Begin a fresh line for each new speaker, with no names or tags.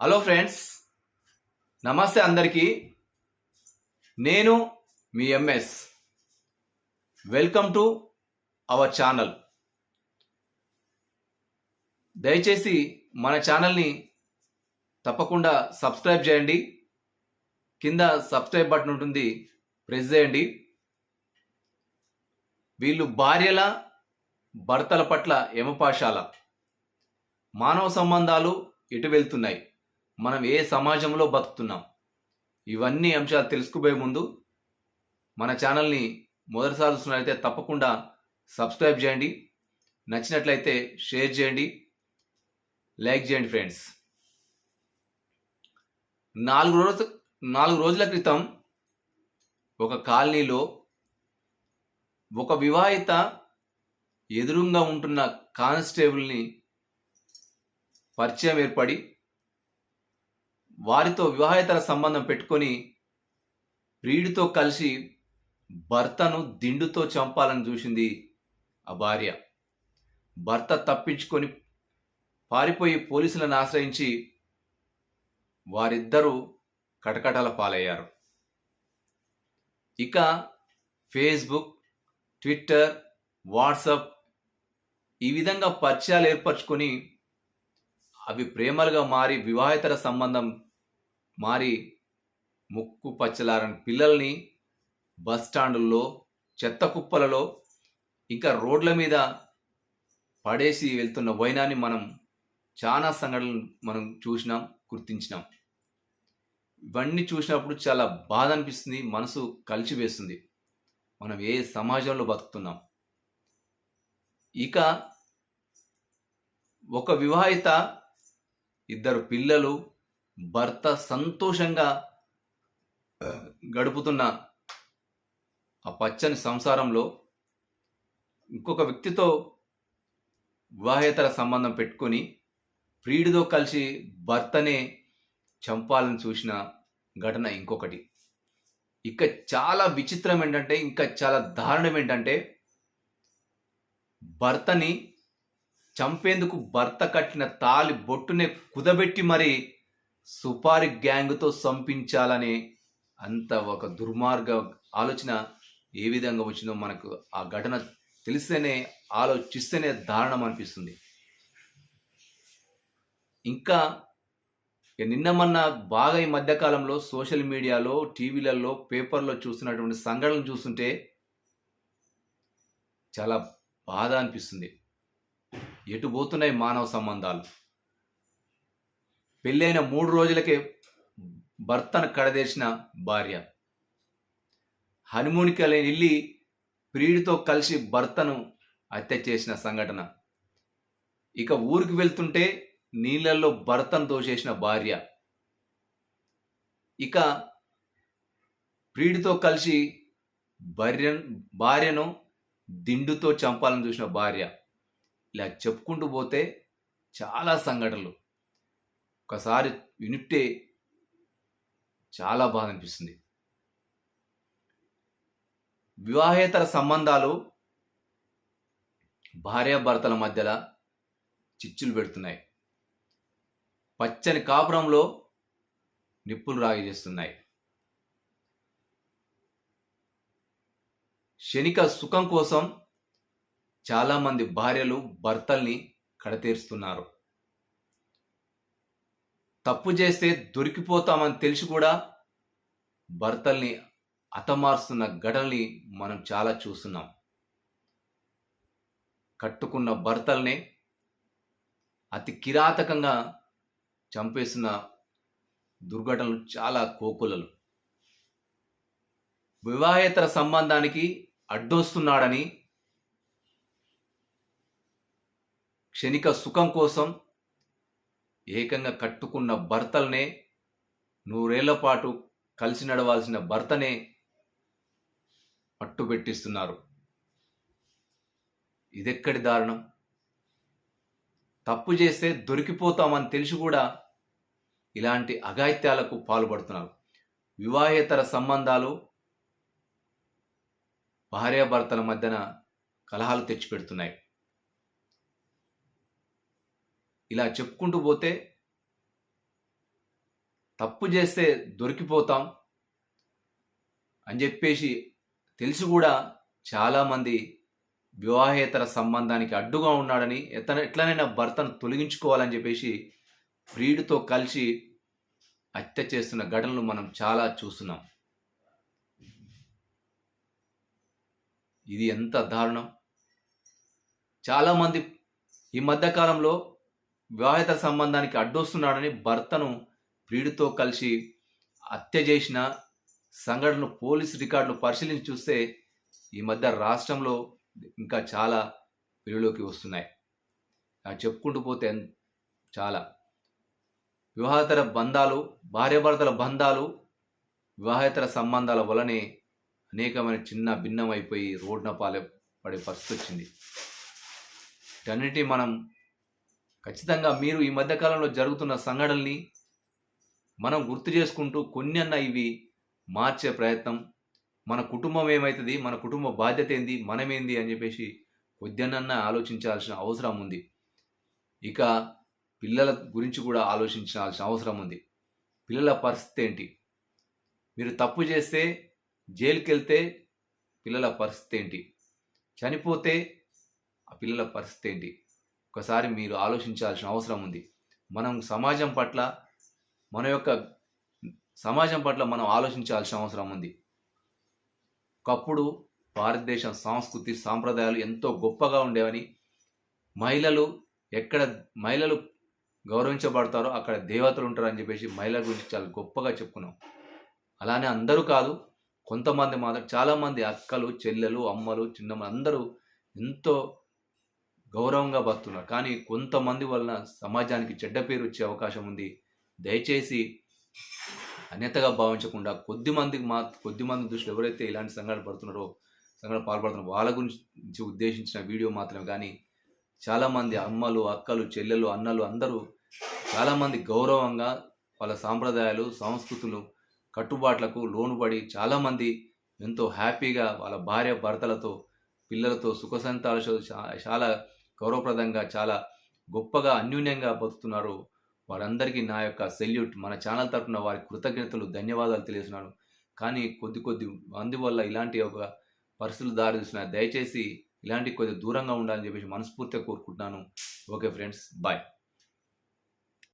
Hello friends నమస్తే అందరికీ. నేను మీ MS. Welcome to our channel. దయచేసి మన ఛానల్ని తప్పకుండా సబ్స్క్రైబ్ చేయండి. కింద సబ్స్క్రైబ్ బటన్ ఉంటుంది ప్రెస్ చేయండి. వీళ్ళు భార్యల భర్తల పట్ల యమపాశాల మానవ సంబంధాలు ఎటు వెళ్తున్నాయి. మనం ఏ సమాజంలో బతుకుతున్నాం? ఇవన్నీ అంశాలు తెలుసుకుపోయే ముందు మన ఛానల్ని మొదటిసారి చూస్తున్నట్లయితే తప్పకుండా సబ్స్క్రైబ్ చేయండి. నచ్చినట్లయితే షేర్ చేయండి. లైక్ చేయండి ఫ్రెండ్స్. నాలుగు రోజు నాలుగు రోజుల క్రితం ఒక కాలనీలో ఒక వివాహిత ఎదురుగా ఉంటున్న కానిస్టేబుల్ని పరిచయం ఏర్పడి వారితో వివాహేతర సంబంధం పెట్టుకొని ప్రియుడితో కలిసి భర్తను దిండుతో చంపాలని చూసింది ఆ భార్య. భర్త తప్పించుకొని పారిపోయి పోలీసులను ఆశ్రయించి వారిద్దరూ కటకటాల పాలయ్యారు. ఇక ఫేస్బుక్ ట్విట్టర్ వాట్సప్ ఈ విధంగా పరిచయాలు ఏర్పరచుకొని అవి ప్రేమలుగా మారి వివాహేతర సంబంధం మారి ముక్కు పచ్చలారని పిల్లల్ని బస్ స్టాండుల్లో చెత్త కుప్పలలో ఇంకా రోడ్ల మీద పడేసి వెళ్తున్న వైనాన్ని మనం చాలా సంఘటనలు మనం చూసినాం గుర్తించినాం. ఇవన్నీ చూసినప్పుడు చాలా బాధ అనిపిస్తుంది మనసు కలిచివేస్తుంది మనం ఏ సమాజంలో బతుకుతున్నాం? ఇక ఒక వివాహిత ఇద్దరు పిల్లలు భర్త సంతోషంగా గడుపుతున్న ఆ పచ్చని సంసారంలో ఇంకొక వ్యక్తితో వివాహేతర సంబంధం పెట్టుకొని ప్రియుడితో కలిసి భర్తనే చంపాలని చూసిన ఘటన ఇంకొకటి. ఇక చాలా విచిత్రం ఏంటంటే ఇంకా చాలా దారుణం ఏంటంటే భర్తని చంపేందుకు భర్త కట్టిన తాలి బొట్టునే కుదబెట్టి మరి సుపారి గ్యాంగ్తో సంపించాలనే అంత ఒక దుర్మార్గ ఆలోచన ఏ విధంగా వచ్చిందో మనకు ఆ ఘటన తెలిస్తేనే ఆలోచిస్తేనే దారుణం అనిపిస్తుంది. ఇంకా ఇక నిన్న మొన్న బాగా ఈ మధ్యకాలంలో సోషల్ మీడియాలో టీవీలలో పేపర్లో చూస్తున్నటువంటి సంఘటనలు చూస్తుంటే చాలా బాధ అనిపిస్తుంది. ఎటు పోతున్నాయి మానవ సంబంధాలు? పెళ్ళైన మూడు రోజులకే భర్తను కడదేసిన భార్య. హనుమూన్కి వెళ్ళి ప్రియుడితో కలిసి భర్తను హత్య చేసిన సంఘటన. ఇక ఊరికి వెళ్తుంటే నీళ్ళల్లో భర్తను తోసేసిన భార్య. ఇక ప్రియుడితో కలిసి భార్య భార్యను దిండుతో చంపాలని చూసిన భార్య. ఇలా చెప్పుకుంటూ పోతే చాలా సంఘటనలు. ఒకసారి వినిట్టే చాలా బాధ అనిపిస్తుంది వివాహేతర సంబంధాలు భార్యాభర్తల మధ్యలో చిచ్చులు పెడుతున్నాయి. పచ్చని కాపురంలో నిప్పులు రాగి చేస్తున్నాయి క్షణిక సుఖం కోసం చాలామంది భార్యలు భర్తల్ని కడతీరుస్తున్నారు. తప్పు చేస్తే దొరికిపోతామని తెలిసి కూడా భర్తల్ని అతమారుస్తున్న ఘటనల్ని మనం చాలా చూస్తున్నాం. కట్టుకున్న భర్తల్నే అతి కిరాతకంగా చంపేస్తున్న దుర్ఘటనలు చాలా కోకులలు వివాహేతర సంబంధానికి అడ్డొస్తున్నాడని క్షణిక సుఖం కోసం ఏకంగా కట్టుకున్న భర్తలనే నూరేళ్ళ పాటు కలిసి నడవాల్సిన భర్తనే పట్టుబెట్టిస్తున్నారు. ఇదెక్కడి దారుణం? తప్పు చేస్తే దొరికిపోతామని తెలిసి కూడా ఇలాంటి అఘాయిత్యాలకు పాల్పడుతున్నారు. వివాహేతర సంబంధాలు భార్యాభర్తల మధ్యన కలహాలు తెచ్చిపెడుతున్నాయి. ఇలా చెప్పుకుంటూ పోతే తప్పు చేస్తే దొరికిపోతాం అని చెప్పేసి తెలిసి కూడా చాలామంది వివాహేతర సంబంధానికి అడ్డుగా ఉన్నాడని ఎతన ఎట్లనైనా భర్తను తొలగించుకోవాలని చెప్పేసి ప్రియుడితో కలిసి హత్య చేస్తున్న ఘటనలు మనం చాలా చూస్తున్నాం. ఇది ఎంత దారుణం! చాలామంది ఈ మధ్యకాలంలో వివాహిత సంబంధానికి అడ్డొస్తున్నాడని భర్తను ప్రియుడితో కలిసి హత్య చేసిన సంఘటనలు పోలీస్ రికార్డులు పరిశీలించి చూస్తే ఈ మధ్య రాష్ట్రంలో ఇంకా చాలా వెలుగులోకి వస్తున్నాయి. చెప్పుకుంటూ పోతే చాలా. వివాహేతర బంధాలు భార్యాభర్తల బంధాలు వివాహేతర సంబంధాల వలనే అనేకమైన చిన్న భిన్నం అయిపోయి రోడ్న పాలే పడే పరిస్థితి వచ్చింది. వీటన్నిటి మనం ఖచ్చితంగా మీరు ఈ మధ్యకాలంలో జరుగుతున్న సంఘటనల్ని మనం గుర్తు చేసుకుంటూ కొన్ని అన్న ఇవి మార్చే ప్రయత్నం. మన కుటుంబం ఏమవుతుంది మన కుటుంబ బాధ్యత ఏంది? మనమేంది అని చెప్పేసి కొద్దినన్నా ఆలోచించాల్సిన అవసరం ఉంది. ఇక పిల్లల గురించి కూడా ఆలోచించాల్సిన అవసరం ఉంది. పిల్లల పరిస్థితి ఏంటి? మీరు తప్పు చేస్తే జైలుకి వెళ్తే పిల్లల పరిస్థితి ఏంటి? చనిపోతే ఆ పిల్లల పరిస్థితి ఏంటి? ఒకసారి మీరు ఆలోచించాల్సిన అవసరం ఉంది. మనం సమాజం పట్ల మన యొక్క సమాజం పట్ల మనం ఆలోచించాల్సిన అవసరం ఉంది. ఒకప్పుడు భారతదేశం సంస్కృతి సాంప్రదాయాలు ఎంతో గొప్పగా ఉండేవని మహిళలు ఎక్కడ మహిళలు గౌరవించబడతారో అక్కడ దేవతలు ఉంటారని చెప్పేసి మహిళల గురించి చాలా గొప్పగా చెప్పుకున్నాం. అలానే అందరూ కాదు కొంతమంది మాత్రం చాలామంది అక్కలు చెల్లెలు అమ్మలు చిన్నమ్మ అందరూ ఎంతో గౌరవంగా బతున్నారు కానీ కొంతమంది వలన సమాజానికి చెడ్డ పేరు వచ్చే అవకాశం ఉంది. దయచేసి అన్యతగా భావించకుండా కొద్ది మందికి మా కొద్ది మంది దృష్టిలో ఎవరైతే ఇలాంటి సంఘటన పడుతున్నారో సంఘటన పాల్పడుతున్నారో వాళ్ళ గురించి ఉద్దేశించిన వీడియో మాత్రమే. కానీ చాలామంది అమ్మలు అక్కలు చెల్లెలు అన్నలు అందరూ చాలామంది గౌరవంగా వాళ్ళ సాంప్రదాయాలు సంస్కృతులు కట్టుబాట్లకు లోనుపడి చాలామంది ఎంతో హ్యాపీగా వాళ్ళ భార్య భర్తలతో పిల్లలతో సుఖ సంతాలతో చాలా గౌరవప్రదంగా చాలా గొప్పగా అన్యూన్యంగా బతుకుతున్నారు. వారందరికీ నా యొక్క సెల్యూట్. మన ఛానల్ తరఫున వారి కృతజ్ఞతలు ధన్యవాదాలు తెలియజేస్తున్నాను. కానీ కొద్ది కొద్ది మంది వల్ల ఇలాంటి ఒక పరిస్థితులు దారి దయచేసి ఇలాంటి కొద్ది దూరంగా ఉండాలని చెప్పేసి మనస్ఫూర్తిగా కోరుకుంటున్నాను. Okay friends bye.